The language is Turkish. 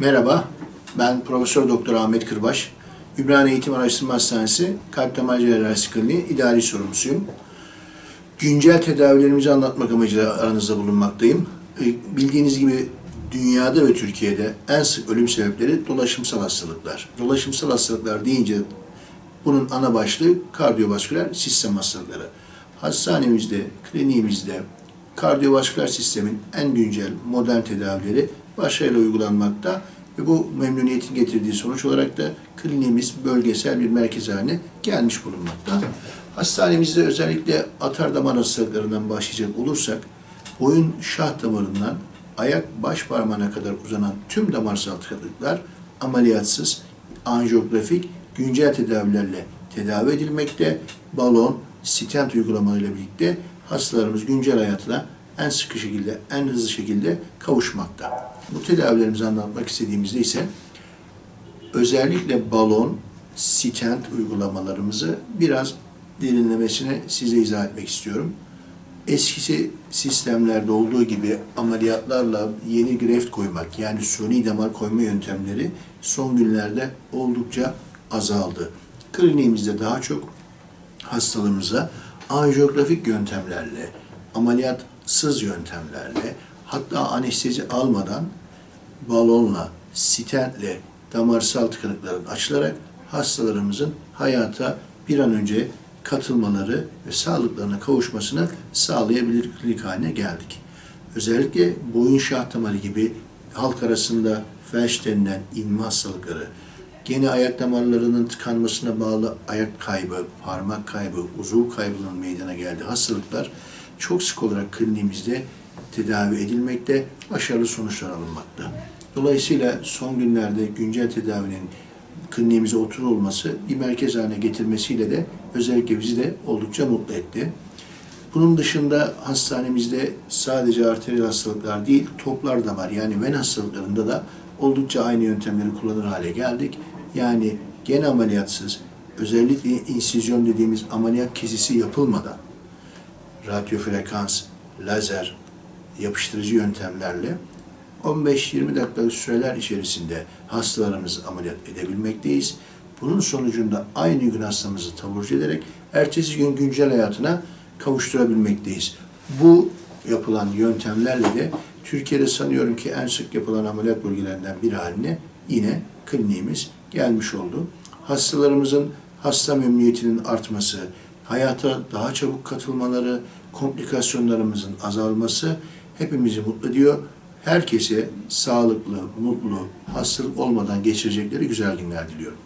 Merhaba, ben Profesör Doktor Ahmet Kırbaş. Ümraniye Eğitim Araştırma Hastanesi Kalp Damar Cerrahisi Kliniği idari sorumlusuyum. Güncel tedavilerimizi anlatmak amacıyla aranızda bulunmaktayım. E, Bildiğiniz gibi dünyada ve Türkiye'de en sık ölüm sebepleri dolaşımsal hastalıklar. Dolaşımsal hastalıklar deyince bunun ana başlığı kardiyovasküler sistem hastalıkları. Hastanemizde, kliniğimizde kardiyovasküler sistemin en güncel modern tedavileri başarıyla uygulanmakta ve bu memnuniyetin getirdiği sonuç olarak da kliniğimiz bölgesel bir merkez haline gelmiş bulunmakta. Hastanemizde özellikle atar damar hastalıklarından başlayacak olursak boyun şah damarından ayak baş parmağına kadar uzanan tüm damarsal tıkanıklıklar ameliyatsız, anjiyografik, güncel tedavilerle tedavi edilmekte. Balon, stent uygulamalarıyla birlikte hastalarımız güncel hayatına en sıkı şekilde, en hızlı şekilde kavuşmakta. Bu tedavilerimizi anlatmak istediğimizde ise özellikle balon, stent uygulamalarımızı biraz derinlemesine size izah etmek istiyorum. Eskisi sistemlerde olduğu gibi ameliyatlarla yeni greft koymak yani suni damar koyma yöntemleri son günlerde oldukça azaldı. Kliniğimizde daha çok hastalarımıza anjiyografik yöntemlerle, ameliyatsız yöntemlerle, hatta anestezi almadan balonla, stentle damarsal tıkanıkların açılarak hastalarımızın hayata bir an önce katılmaları ve sağlıklarına kavuşmasını sağlayabilirlik haline geldik. Özellikle boyun şah damarı gibi halk arasında felç denilen inme hastalıkları, gene ayak damarlarının tıkanmasına bağlı ayak kaybı, parmak kaybı, uzuv kaybının meydana geldiği hastalıklar çok sık olarak kliniğimizde tedavi edilmekte, başarılı sonuçlar alınmakta. Dolayısıyla son günlerde güncel tedavinin kliniğimize oturulması bir merkez haline getirmesiyle de özellikle bizi de oldukça mutlu etti. Bunun dışında hastanemizde sadece arteriyel hastalıklar değil, toplar da var. Yani ven hastalıklarında da oldukça aynı yöntemleri kullanır hale geldik. Yani gen ameliyatsız, özellikle insizyon dediğimiz ameliyat kesisi yapılmadan radyo frekans, lazer, yapıştırıcı yöntemlerle 15-20 dakikalık süreler içerisinde hastalarımızı ameliyat edebilmekteyiz. Bunun sonucunda aynı gün hastamızı taburcu ederek ertesi gün güncel hayatına kavuşturabilmekteyiz. Bu yapılan yöntemlerle de Türkiye'de sanıyorum ki en sık yapılan ameliyat bölgelerinden biri haline yine kliniğimiz gelmiş oldu. Hastalarımızın hasta memnuniyetinin artması, hayata daha çabuk katılmaları, komplikasyonlarımızın azalması hepimizi mutlu ediyor. Herkese sağlıklı, mutlu, hastalık olmadan geçirecekleri güzel günler diliyorum.